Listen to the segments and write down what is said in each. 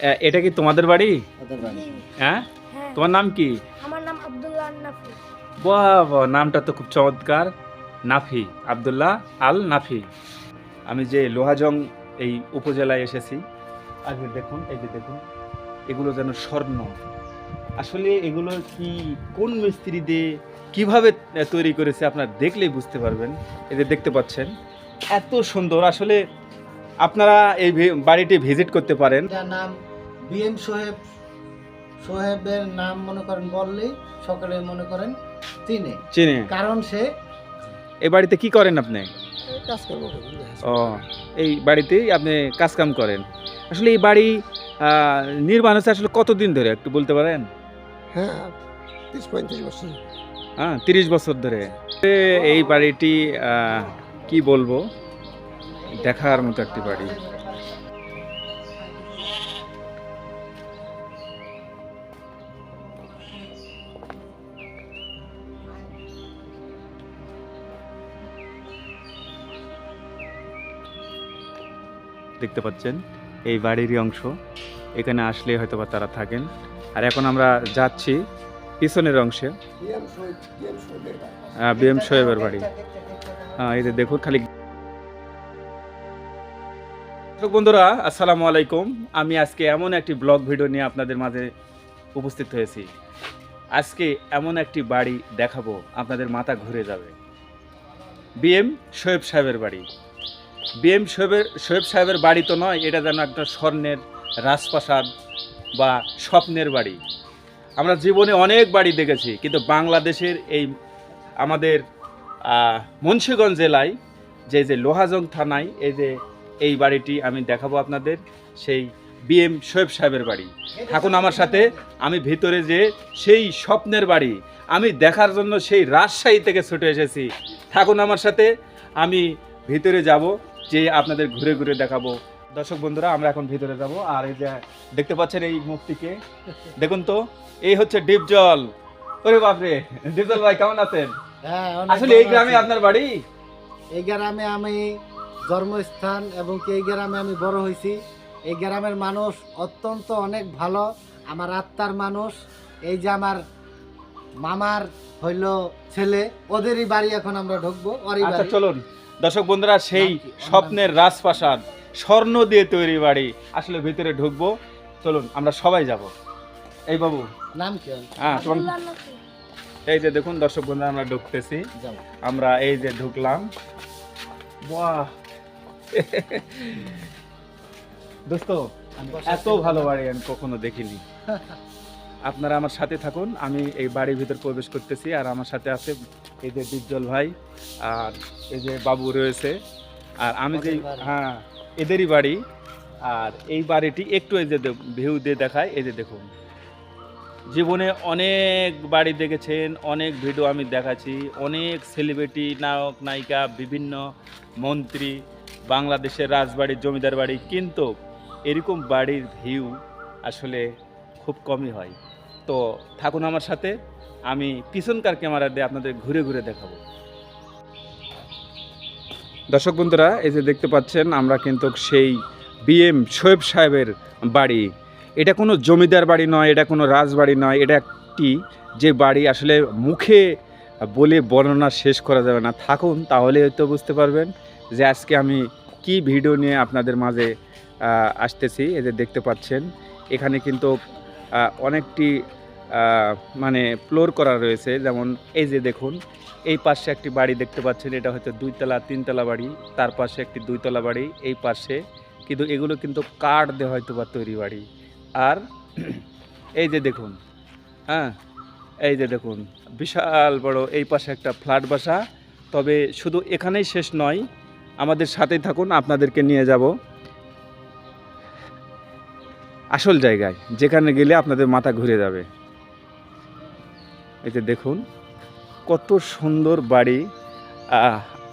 এটা কি তোমাদের বাড়ি? হ্যাঁ? হ্যাঁ। তোমার নাম কি? আমার নাম আব্দুল্লাহ নাফি। বাহ বাহ, নামটা তো খুব চমৎকার। নাফি আব্দুল্লাহ আল নাফি। আমি যে লোহাজং এই উপজেলায় এসেছি আগে দেখুন এই যে দেখুন এগুলো যেন স্বর্ণ। আসলে এগুলো কি কোন মিস্ত্রি দিয়ে কীভাবে তৈরি করেছে আপনার দেখলেই বুঝতে পারবেন। এই যে দেখতে পাচ্ছেন এত সুন্দর। আসলে আপনারা এই ভি- বাড়িটি ভিজিট করতে পারেন। যার নাম বিএম সোহেব সোহেবের নাম মনে করেন বললেই সকলে মনে করেন চিনে। চিনে। কারণ সে এই বাড়িতে কি করেন আপনি? ও এই বাড়িতেই আপনি কাজকাম করেন। আসলে এই বাড়ি নির্মাণ হচ্ছে আসলে কতদিন ধরে একটু বলতে পারেন? হ্যাঁ তিরিশ পঁয়ত্রিশ বছর। হ্যাঁ তিরিশ বছর ধরে। এই বাড়িটি কি বলব? দেখার মতো একটি বাড়ি। দেখতে পাচ্ছেন, এই বাড়িরই অংশ। এখানে আসলে হয়তো বা তারা থাকেন। আর এখন আমরা যাচ্ছি পিছনের অংশে। বিএম সোহেবের বাড়ি। হ্যাঁ এই যে দেখুন খালি বন্ধুরা, আসসালামু আলাইকুম। আমি আজকে এমন একটি ব্লগ ভিডিও নিয়ে আপনাদের মাঝে উপস্থিত হয়েছি। আজকে এমন একটি বাড়ি দেখাবো, আপনাদের মাথা ঘুরে যাবে। বিএম শোয়েব সাহেবের বাড়ি। বিএম শোয়েবের শোয়েব সাহেবের বাড়ি তো নয়, এটা যেন একটা স্বর্ণের রাজপ্রাসাদ বা স্বপ্নের বাড়ি। আমরা জীবনে অনেক বাড়ি দেখেছি, কিন্তু বাংলাদেশের এই আমাদের মুন্সীগঞ্জ জেলায় যে যে লোহাজং থানায় এই যে, এই বাড়িটি আমি দেখাবো আপনাদের, সেই বিএম শোয়েব সাহেবের বাড়ি। থাকুন আমার সাথে, আমি ভিতরে যে সেই স্বপ্নের বাড়ি, আমি দেখার জন্য সেই রাজশাহী থেকে ছুটে এসেছি। থাকুন আমার সাথে, আমি ভিতরে যাব। যে আপনাদের ঘুরে ঘুরে দেখাবো। দর্শক বন্ধুরা আমরা এখন ভিতরে যাব। আর এই যে দেখতে পাচ্ছেন এই মূর্তিকে? দেখুন তো এই হচ্ছে ডিপ জল। ওরে বাপরে ডিপ জল ভাই কেমন আছেন? হ্যাঁ আসলে এই গ্রামে আপনার বাড়ি? এই গ্রামে আমি জন্মস্থান এবং এই গ্রামে আমি বড় হয়েছি। এই গ্রামের মানুষ অত্যন্ত অনেক ভালো আমার আত্মার মানুষ। এই যে আমার মামার হইল ছেলে ওদেরই বাড়ি এখন আমরা ঢুকবো ওরই আচ্ছা বাড়ি। চলুন। দর্শক বন্ধুরা সেই স্বপ্নের রাজপ্রাসাদ স্বর্ণ দিয়ে তৈরি বাড়ি। আসলে ভিতরে ঢুকবো। চলুন আমরা সবাই যাব। এই বাবু। নাম কি হ্যাঁ তোমার এই যে দেখুন দর্শক বন্ধুরা আমরা ঢুকতেছি। আমরা এই যে ঢুকলাম। বাহ! দোস্ত এত ভালো বাড়ি আমি কখনো দেখিনি। আপনারা আমার সাথে থাকুন। আমি এই বাড়ির ভিতর প্রবেশ করতেছি আর আমার সাথে আছে এই যে ডিপজল ভাই আর এই যে বাবু রয়েছে। আর আমি যে হ্যাঁ এদেরই বাড়ি। আর এই বাড়িটি একটু এই যে ভিউ দিয়ে দেখায় এই যে দেখুন। জীবনে অনেক বাড়ি দেখেছেন অনেক ভিডিও আমি দেখাচ্ছি। অনেক সেলিব্রিটি নায়ক নায়িকা বিভিন্ন মন্ত্রী বাংলাদেশের রাজবাড়ি জমিদার বাড়ি কিন্তু এরকম বাড়ির ভিউ আসলে খুব কমই হয়। তো থাকুন আমার সাথে, আমি পিছনকার ক্যামেরা দিয়ে আপনাদের ঘুরে ঘুরে দেখাবো। দর্শক বন্ধুরা, এই যে দেখতে পাচ্ছেন, আমরা কিন্তু সেই বিএম শোয়েব সাহেবের বাড়ি। এটা কোনো জমিদার বাড়ি নয়, এটা কোনো রাজবাড়ি নয়, এটা একটি যে বাড়ি, আসলে মুখে বলে বর্ণনা শেষ করা যাবে না। থাকুন তাহলে হয়তো বুঝতে পারবেন যে আজকে আমি কি ভিডিও নিয়ে আপনাদের মাঝে আসতেছি। এই যে দেখতে পাচ্ছেন, এখানে কিন্তু অনেকটি মানে ফ্লোর করা রয়েছে। যেমন এই যে দেখুন, এই পাশে একটি বাড়ি দেখতে পাচ্ছেন, এটা হয়তো দুইতলা, তিনতলা বাড়ি, তার পাশে একটি দুইতলা বাড়ি, এই পাশে। কিন্তু এগুলো কিন্তু কাঠ দিয়ে হয়তো বা তৈরি বাড়ি। আর এই যে দেখুন হ্যাঁ এই যে দেখুন, বিশাল বড় এই পাশে একটা ফ্ল্যাট বাসা। তবে শুধু এখানেই শেষ নয়, আমাদের সাথেই থাকুন, আপনাদেরকে নিয়ে যাব। আসল জায়গায়, যেখানে গেলে আপনাদের মাথা ঘুরে যাবে। এতে দেখুন, কত সুন্দর বাড়ি।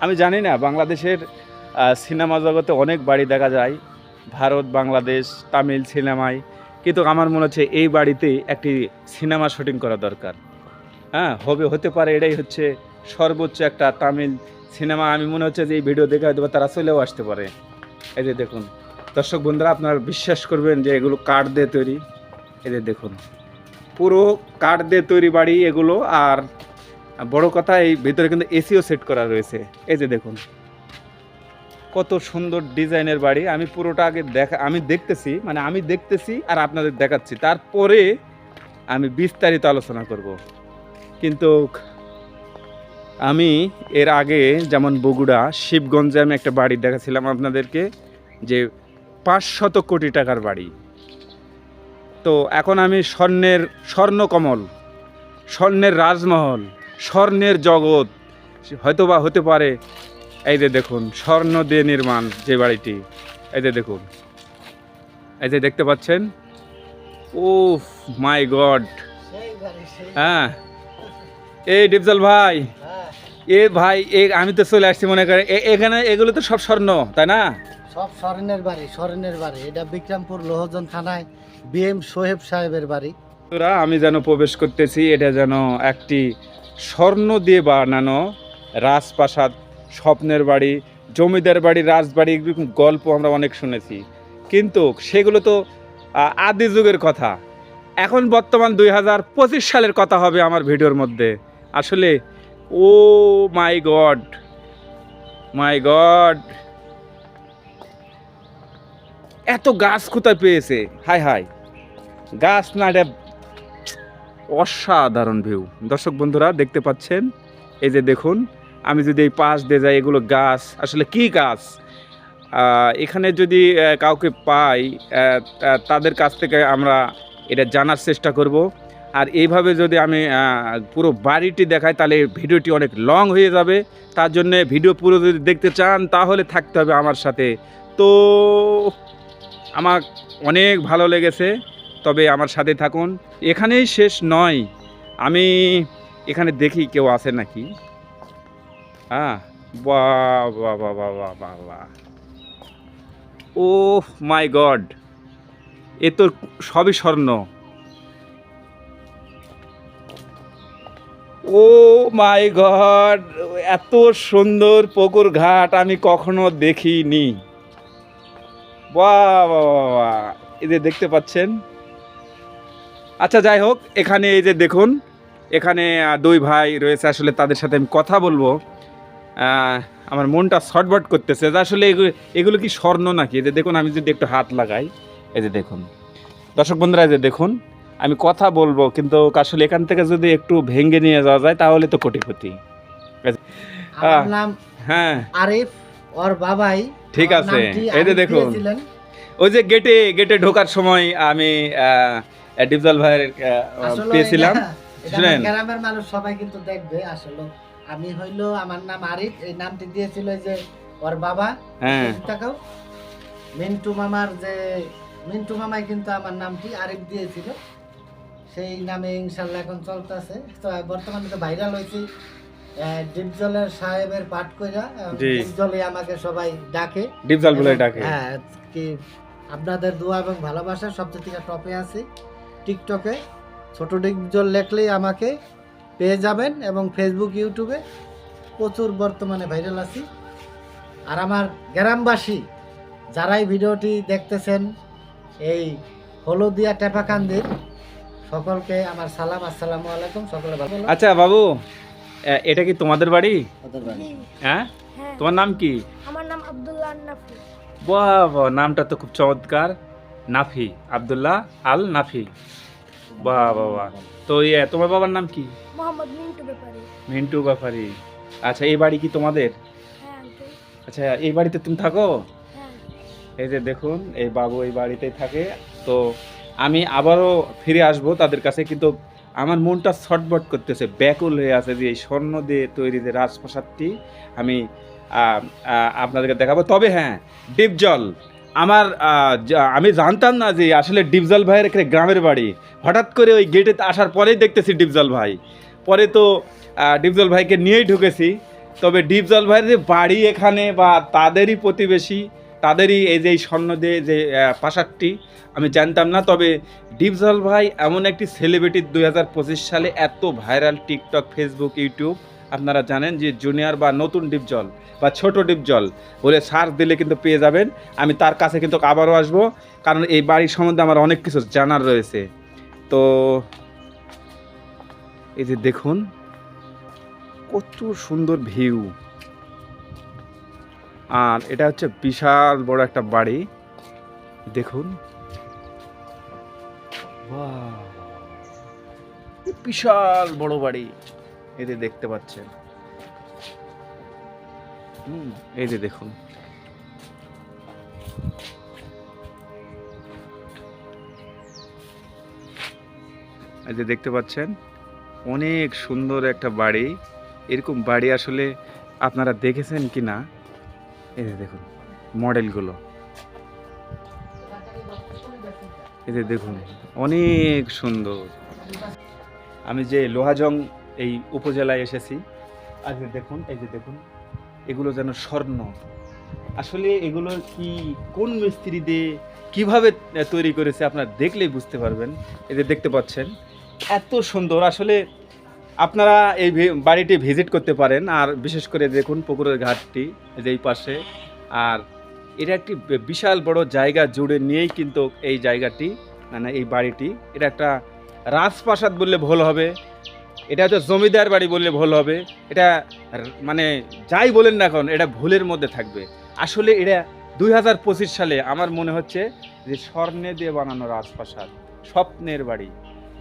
আমি জানি না, বাংলাদেশের সিনেমা জগতে অনেক বাড়ি দেখা যায়। ভারত, বাংলাদেশ, তামিল সিনেমায়। কিন্তু আমার মনে হচ্ছে এই বাড়িতে একটি সিনেমা শুটিং করা দরকার। হ্যাঁ হবে, হতে পারে, এটাই হচ্ছে সর্বোচ্চ একটা তামিল সিনেমা। আমি মনে হচ্ছে যে এই ভিডিও দেখে হয়তো তারা চলেও আসতে পারে। এই যে দেখুন দর্শক বন্ধুরা, আপনারা বিশ্বাস করবেন যে এগুলো কাঠ দিয়ে তৈরি। এদের দেখুন, পুরো কাঠ দিয়ে তৈরি বাড়ি এগুলো। আর বড় কথা, এই ভিতরে কিন্তু এসিও সেট করা রয়েছে। এই যে দেখুন, কত সুন্দর ডিজাইনের বাড়ি। আমি পুরোটা আগে দেখা, আমি দেখতেছি মানে আমি দেখতেছি আর আপনাদের দেখাচ্ছি। তারপরে আমি বিস্তারিত আলোচনা করব। কিন্তু আমি এর আগে যেমন বগুড়া, শিবগঞ্জে আমি একটা বাড়ি দেখাছিলাম আপনাদেরকে, যে পাঁচ শত কোটি টাকার বাড়ি। তো এখন আমি স্বর্ণের স্বর্ণকমল স্বর্ণের রাজমহল স্বর্ণের জগৎ হয়তো বা হতে পারে এই যে দেখুন স্বর্ণ দিয়ে নির্মাণ যে বাড়িটি এই যে দেখুন এই যে দেখতে পাচ্ছেন? Oh my God! হ্যাঁ এই ডিপজল ভাই হ্যাঁ। এ ভাই এ আমি তো চলে আসছি মনে করে এখানে এগুলো তো সব স্বর্ণ তাই না? সব স্বর্ণের বাড়ি স্বর্ণের বাড়ি। এটা বিক্রমপুর লোহজন থানায় বিএম সোহেব সাহেবের বাড়ি। তোরা আমি যেন প্রবেশ করতেছি, এটা যেন একটি স্বর্ণ দিয়ে বানানো রাজপ্রাসাদ, স্বপ্নের বাড়ি, জমিদার বাড়ি, রাজবাড়ি, এরকম গল্প আমরা অনেক শুনেছি। কিন্তু সেগুলো তো আদি যুগের কথা। এখন বর্তমান দুই হাজার পঁচিশ সালের কথা হবে আমার ভিডিওর মধ্যে। আসলে, ও মাই গড মাই গড এত গাছ কোথায় পেয়েছে? হাই হাই। গাছ না, এটা অসাধারণ ভিউ দর্শক বন্ধুরা, দেখতে পাচ্ছেন? এই যে দেখুন, আমি যদি এই পাশ দিয়ে যাই, এগুলো গাছ। আসলে কি গাছ? এখানে যদি কাউকে পাই তাদের কাছ থেকে আমরা এটা জানার চেষ্টা করব। আর এইভাবে যদি আমি পুরো বাড়িটি দেখাই, তাহলে ভিডিওটি অনেক লং হয়ে যাবে। তার জন্য ভিডিও পুরো যদি দেখতে চান, তাহলে থাকতে হবে আমার সাথে। তো আমার অনেক ভালো লেগেছে, তবে আমার সাথে থাকুন। এখানেই শেষ নয়। আমি এখানে দেখি কেউ আছে নাকি। হ্যাঁ বাহ বাহ বাহ বাহ ও মাই গড। এ তো সবই স্বর্ণ। ও মাই গড, এত সুন্দর পুকুর ঘাট আমি কখনো দেখিনি। বাহ বাহ। এই যে দেখতে পাচ্ছেন। আচ্ছা যাই হোক এখানে এই যে দেখুন এখানে দুই ভাই রয়েছে। আসলে তাদের সাথে আমি কথা বলব। আমার মনটা শর্টবট করতেছে যে আসলে এগুলো এগুলো কি স্বর্ণ নাকি? এই যে দেখুন আমি যদি একটু হাত লাগাই এই যে দেখুন। দর্শক বন্ধুরা এই যে দেখুন আমি কথা বলব কিন্তু আসলে এখান থেকে যদি একটু ভেঙে নিয়ে যাওয়া যায় তাহলে তো কোটিপতি। হ্যাঁ। আরিফ। ওর বাবাই ঠিক আছে। এই যে দেখুন। ওই যে গেটে গেটে ঢোকার সময় আমি ডিপজল ভাইয়ের পেয়েছিলাম শুনেন? গ্রামের মানুষ সবাই কিন্তু দেখবে আসলে আমি হইল আমার নাম আরিফ এই নামটি দিয়েছিল যে ওর বাবা হ্যাঁ তাকাও মিন্টু মামার যে মিন্টু মামাই কিন্তু আমার নামটি আরিফ দিয়েছিল সেই নামে ইনশাল্লাহ এখন চলতেছে তো বর্তমানে তো ভাইরাল হয়েছি ডিপজলের সাহেবের পাঠ কইরা ডিপজলে আমাকে সবাই ডাকে। ডিপজল বলে ডাকে। হ্যাঁ কি আপনাদের দোয়া এবং ভালোবাসা সবচেয়ে থেকে টপে আছে টিকটকে। ছোট ডিপজল লেখলেই আমাকে পেয়ে যাবেন এবং ফেসবুক ইউটিউবে প্রচুর বর্তমানে ভাইরাল আছি। আর আমার গ্রামবাসী যারাই ভিডিওটি দেখতেছেন এই হলদিয়া টেপাকান্দির সকলকে আমার সালাম আসসালামু আলাইকুম সকলে ভালো আচ্ছা বাবু। এটা কি তোমাদের বাড়ি? হ্যাঁ? হ্যাঁ। তোমার নাম কি? আমার নাম আব্দুল্লাহ নাফি বাহ বাহ নামটা তো খুব চমৎকার। নাফি আব্দুল্লাহ আল নাফি বাহ বাহ বাহ। তো ইয়ে তোমার বাবার নাম কি? মোহাম্মদ মিন্টু ব্যাপারী। মিন্টু ব্যাপারি। আচ্ছা এই বাড়ি কি তোমাদের? হ্যাঁ আচ্ছা এই বাড়িতে তুমি থাকো? হ্যাঁ এই যে দেখুন এই বাবু এই বাড়িতেই থাকে। তো আমি আবারও ফিরে আসব তাদের কাছে কিন্তু আমার মনটা ছটবট করতেছে, ব্যাকুল হয়ে আছে যে এই স্বর্ণ দিয়ে তৈরি যে রাজপ্রাসাদটি আমি আপনাদেরকে দেখাবো। তবে হ্যাঁ ডিপজল, আমার আমি জানতাম না যে আসলে ডিপজল ভাইয়ের এখানে গ্রামের বাড়ি। হঠাৎ করে ওই গেটে আসার পরেই দেখতেছি ডিপজল ভাই। পরে তো ডিপজল ভাইকে নিয়েই ঢুকেছি। তবে ডিপজল ভাইয়ের যে বাড়ি এখানে বা তাদেরই প্রতিবেশী তাদেরই এই যে স্বর্ণ দিয়ে যে প্রাসাদটি আমি জানতাম না, তবে ডিপজল ভাই এমন একটি সেলিব্রিটি দুই হাজার পঁচিশ সালে এত ভাইরাল টিকটক ফেসবুক ইউটিউব আপনারা জানেন যে জুনিয়র বা নতুন ডিপ জল বা ছোট ডিপ জল বলে সার্চ দিলে কিন্তু পেয়ে যাবেন। আমি তার কাছে কিন্তু আবারও আসব, কারণ এই বাড়ির সম্বন্ধে আমার অনেক কিছু জানার রয়েছে। তো, এই যে দেখুন, কত সুন্দর ভিউ আর এটা হচ্ছে বিশাল বড় একটা বাড়ি। দেখুন! বিশাল বড় বাড়ি। যে দেখতে পাচ্ছেন। হুম, এই যে দেখুন। এই যে দেখতে পাচ্ছেন, অনেক সুন্দর একটা বাড়ি। এরকম বাড়ি আসলে আপনারা দেখেছেন কি না এই যে দেখুন, মডেলগুলো। এই যে দেখুন, অনেক সুন্দর। আমি যে লোহাজং এই উপজেলায় এসেছি আজ দেখুন, এই যে দেখুন, এগুলো যেন স্বর্ণ। আসলে এগুলো কি, কোন মিস্ত্রি দিয়ে কীভাবে তৈরি করেছে আপনারা দেখলেই বুঝতে পারবেন। এই যে দেখতে পাচ্ছেন, এত সুন্দর। আসলে আপনারা এই বাড়িটি ভিজিট করতে পারেন, আর বিশেষ করে দেখুন পুকুরের ঘাটটি যেই পাশে। আর এটা একটি বিশাল বড় জায়গা জুড়ে নিয়েই কিন্তু এই জায়গাটি মানে এই বাড়িটি। এটা একটা রাজপ্রাসাদ বললে ভুল হবে, এটা হচ্ছে জমিদার বাড়ি বললে ভুল হবে। এটা মানে যাই বলেন না এখন এটা ভুলের মধ্যে থাকবে। আসলে এটা দুই হাজার পঁচিশ সালে আমার মনে হচ্ছে যে স্বর্ণে দিয়ে বানানো রাজপ্রাসাদ, স্বপ্নের বাড়ি।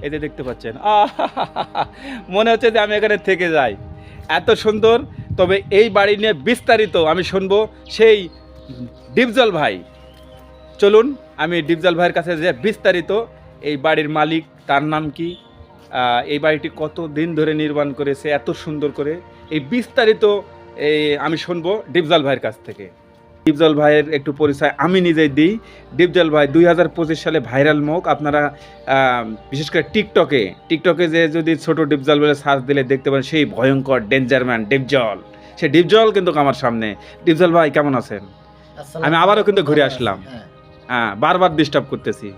এই যে দেখতে পাচ্ছেন। মনে হচ্ছে যে আমি এখানে থেকে যাই। এত সুন্দর, তবে এই বাড়ি নিয়ে বিস্তারিত আমি শুনব সেই ডিপজল ভাই। চলুন, আমি ডিপজল ভাইয়ের কাছে যে বিস্তারিত এই বাড়ির মালিক, তার নাম কি? এই বাড়িটি কত দিন ধরে নির্মাণ করেছে, এত সুন্দর করে। এই বিস্তারিত এই আমি শুনব ডিপজল ভাইয়ের কাছ থেকে। ডিপজল ভাইয়ের একটু পরিচয় আমি নিজেই দিই। ডিপজল ভাই দুই হাজার পঁচিশ সালে ভাইরাল মুখ। আপনারা বিশেষ করে টিকটকে টিকটকে যে যদি ছোট ডিপজল বলে সার্চ দিলে দেখতে পারেন সেই ভয়ঙ্কর ডেঞ্জারম্যান ডিপজল। সে ডিপজল কিন্তু আমার সামনে। ডিপজল ভাই কেমন আছেন? আমি আবারও কিন্তু ঘুরে আসলাম। হ্যাঁ, হ্যাঁ বারবার ডিস্টার্ব করতেছি।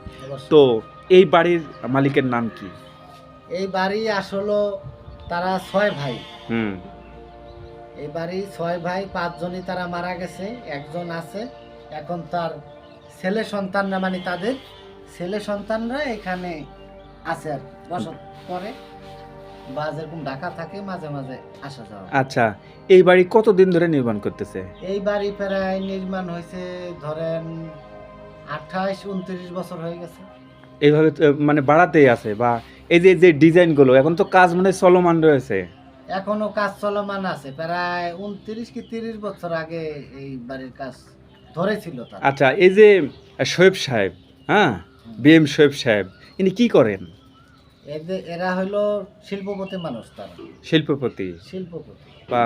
তো এই বাড়ির মালিকের নাম কি? এই বাড়ি আসলে তারা ছয় ভাই। হুম। এই বাড়ি ছয় ভাই পাঁচজনই তারা মারা গেছে একজন আছে। এখন তার ছেলে সন্তানরা মানে তাদের ছেলে সন্তানরা এখানে আছে আর বসত করে বা যেরকম ঢাকা থাকে মাঝে মাঝে আসা যাওয়া আচ্ছা এই বাড়ি কতদিন ধরে নির্মাণ করতেছে? এই বাড়ি প্রায় নির্মাণ হয়েছে ধরেন আঠাইশ উনত্রিশ বছর হয়ে গেছে। এইভাবে মানে বাড়াতেই আছে বা এই যে যে ডিজাইনগুলো এখন তো কাজ মানে চলমান রয়েছে। এখনও কাজ চলমান আছে। প্রায় উনত্রিশ কি তিরিশ বছর আগে এই বাড়ির কাজ ধরেছিল তার। আচ্ছা এই যে শোয়েব সাহেব হ্যাঁ? বিএম শোয়েব সাহেব ইনি কি করেন? এদের এরা হলো শিল্পপতি মানুষ তারা। শিল্পপতি? শিল্পপতি। বা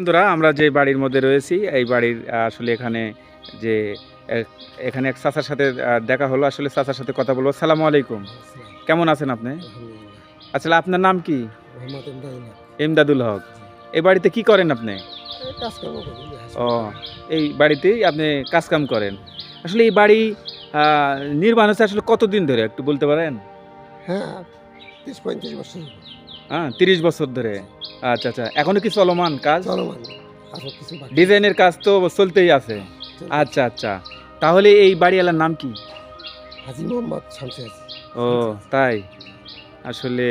বন্ধুরা আমরা যে বাড়ির মধ্যে রয়েছি এই বাড়ির আসলে এখানে যে এখানে এক চাচার সাথে দেখা হলো আসলে চাচার সাথে কথা বলব। সালামু আলাইকুম। কেমন আছেন আপনি? আসলে আপনার নাম কি? এমদাদুল হক। এই বাড়িতে কি করেন আপনি? ও এই বাড়িতেই আপনি কাজকাম করেন। আসলে এই বাড়ি নির্মাণ হচ্ছে আসলে কতদিন ধরে একটু বলতে পারেন? হ্যাঁ তিরিশ পঁয়ত্রিশ বছর। হ্যাঁ তিরিশ বছর ধরে। আচ্ছা আচ্ছা। এখনও কি চলমান কাজ? চলমান। আসল কিছু বাকি ডিজাইনের কাজ তো চলতেই আছে। আচ্ছা আচ্ছা। তাহলে এই বাড়িওয়ালার নাম কি? হাজি মোহাম্মদ শামসেজ ও তাই। আসলে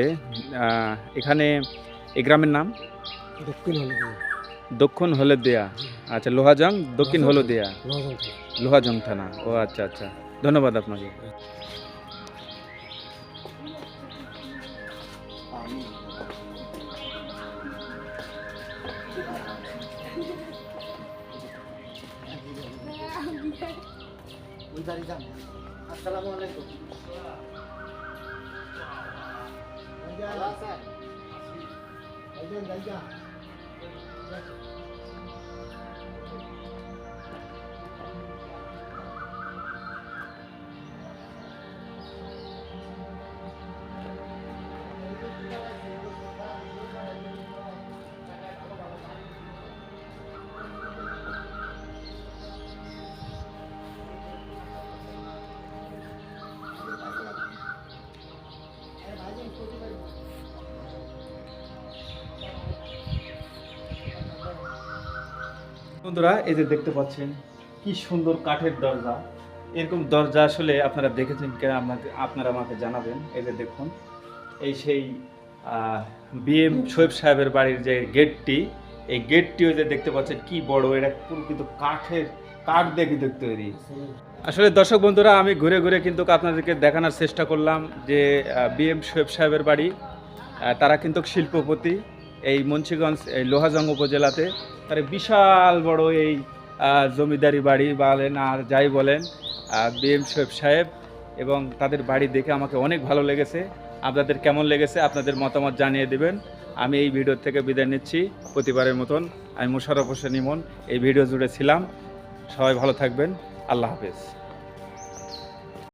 আহ, এখানে এই গ্রামের নাম? দক্ষিণ হলে দক্ষিণ হলদিয়া। আচ্ছা লোহাজং দক্ষিণ হলদিয়া। লোহাজং থানা। ও আচ্ছা আচ্ছা। ধন্যবাদ আপনাকে। বাড়ি যান আসসালামু আলাইকুম? ভাইজান, ভাইজান। বন্ধুরা, এই যে দেখতে পাচ্ছেন, কি সুন্দর কাঠের দরজা। এরকম দরজা আসলে আপনারা দেখেছেন কিনা আপনাকে আপনারা আমাকে জানাবেন। এই যে দেখুন, এই সেই বিএম শোয়েব সাহেবের বাড়ির যে গেটটি, এই গেটটিও যে দেখতে পাচ্ছেন, কি বড়, এটা পুরো কিন্তু কাঠের কাঠ দিয়ে কিন্তু তৈরি। আসলে দর্শক বন্ধুরা, আমি ঘুরে ঘুরে কিন্তু আপনাদেরকে দেখানোর চেষ্টা করলাম যে বিএম শোয়েব সাহেবের বাড়ি তারা কিন্তু শিল্পপতি। এই মুন্সিগঞ্জ, এই লোহাজং উপজেলাতে তার বিশাল বড় এই জমিদারি বাড়ি বলেন আর যাই বলেন বিএম শোয়েব সাহেব এবং তাদের বাড়ি দেখে আমাকে অনেক ভালো লেগেছে। আপনাদের কেমন লেগেছে আপনাদের মতামত জানিয়ে দেবেন। আমি এই ভিডিও থেকে বিদায় নিচ্ছি। প্রতিবারের মতন আমি মুশারফ হোসেন ইমন এই ভিডিও জুড়ে ছিলাম। সবাই ভালো থাকবেন। আল্লাহ হাফেজ।